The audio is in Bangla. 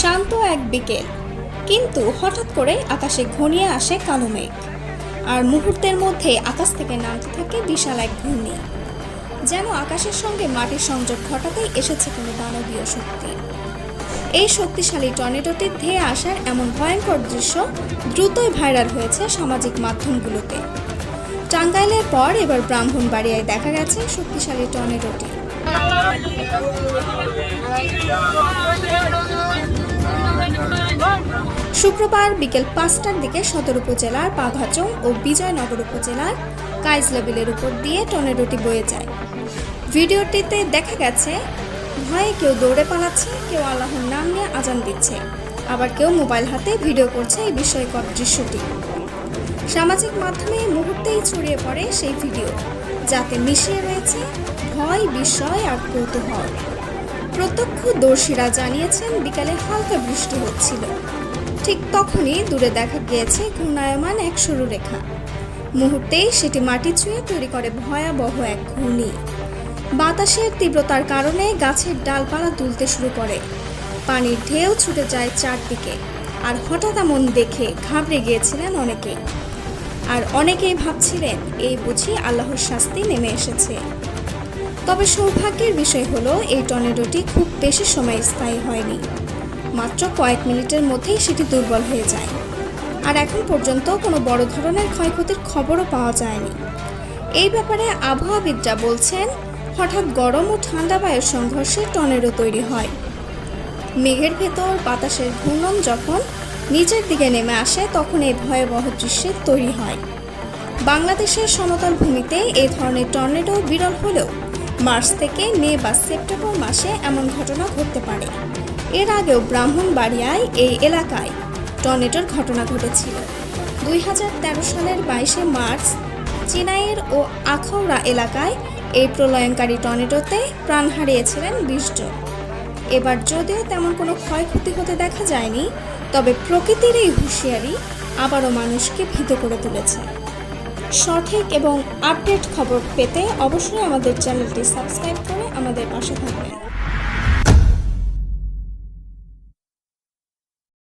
শান্ত এক বিকেল। কিন্তু হঠাৎ করে আকাশে ঘনিয়ে আসে কালো মেঘ। আর মুহূর্তের মধ্যে আকাশ থেকে নামতে থাকে বিশাল এক ঘূর্ণি। যেন আকাশের সঙ্গে মাটির সংযোগ ঘটাতেই এসেছে কোনো দানবীয় শক্তি। এই শক্তিশালী টর্নেডোটি ধেয়ে আসার এমন ভয়ঙ্কর দৃশ্য দ্রুতই ভাইরাল হয়েছে সামাজিক মাধ্যমগুলোতে। টাঙ্গাইলের পর এবার ব্রাহ্মণবাড়িয়ায় দেখা গেছে শক্তিশালী টর্নেডোটি। শুক্রবার বিকেল পাঁচটার দিকে সদর উপজেলার বাঘাচং ও বিজয়নগর উপজেলার কাইজলা বিলের উপর দিয়ে টর্নেডোটি বয়ে যায়। ভিডিওটিতে দেখা গেছে, ভয়ে কেউ দৌড়ে পালাচ্ছে, কেউ আল্লাহর নাম নিয়ে আজান দিচ্ছে, আবার কেউ মোবাইল হাতে ভিডিও করছে এই বিস্ময়কর দৃশ্যটি। সামাজিক মাধ্যমে মুহূর্তেই ছড়িয়ে পড়ে সেই ভিডিও, যাতে মিশিয়ে রয়েছে ভয়, বিস্ময় আর কৌতূহল। প্রত্যক্ষদর্শীরা জানিয়েছেন, বিকালে হালকা বৃষ্টি হচ্ছিল। ঠিক তখনই দূরে দেখা গিয়েছে ঘূর্ণায়মান এক সরু রেখা। মুহূর্তেই সেটি মাটি ছুঁয়ে তৈরি করে ভয়াবহ এক ঘূর্ণি। বাতাসের তীব্রতার কারণে গাছের ডালপালা তুলতে শুরু করে। পানির ঢেউ ছুটে যায় চারদিকে, আর হঠাৎ এমন দেখে ঘাবড়ে গিয়েছিলেন অনেকেই আর অনেকেই ভাবছিলেন, এই বুঝি আল্লাহর শাস্তি নেমে এসেছে। তবে সৌভাগ্যের বিষয় হলো, এই টর্নেডোটি খুব বেশি সময় স্থায়ী হয়নি। মাত্র কয়েক মিনিটের মধ্যেই সেটি দুর্বল হয়ে যায়। আর এখন পর্যন্ত কোনো বড় ধরনের ক্ষয়ক্ষতির খবরও পাওয়া যায়নি। এই ব্যাপারে আবহাওয়াবিদরা বলছেন, হঠাৎ গরম ও ঠান্ডা বায়ুর সংঘর্ষে টর্নেডো তৈরি হয়। মেঘের ভেতর বাতাসের ঘূর্ণন যখন নিচের দিকে নেমে আসে, তখন এই ভয়াবহ দৃশ্যের তৈরি হয়। বাংলাদেশের সমতল ভূমিতে এই ধরনের টর্নেডো বিরল হলেও মার্চ থেকে মে বা সেপ্টেম্বর মাসে এমন ঘটনা ঘটতে পারে। এর আগেও ব্রাহ্মণবাড়িয়ায় এই এলাকায় টর্নেডোর ঘটনা ঘটেছিল। দুই হাজার তেরো সালের বাইশে মার্চ চিনাইয়ের ও আখাউড়া এলাকায় এই প্রলয়ঙ্কারী টর্নেডোতে প্রাণ হারিয়েছিলেন বিশ জন। এবার যদিও তেমন কোনো ক্ষয়ক্ষতি হতে দেখা যায়নি, তবে প্রকৃতির এই হুঁশিয়ারি আবারও মানুষকে ভীত করে তুলেছে। সঠিক এবং আপডেট খবর পেতে অবশ্যই আমাদের চ্যানেলটি সাবস্ক্রাইব করে আমাদের পাশে থাকবেন।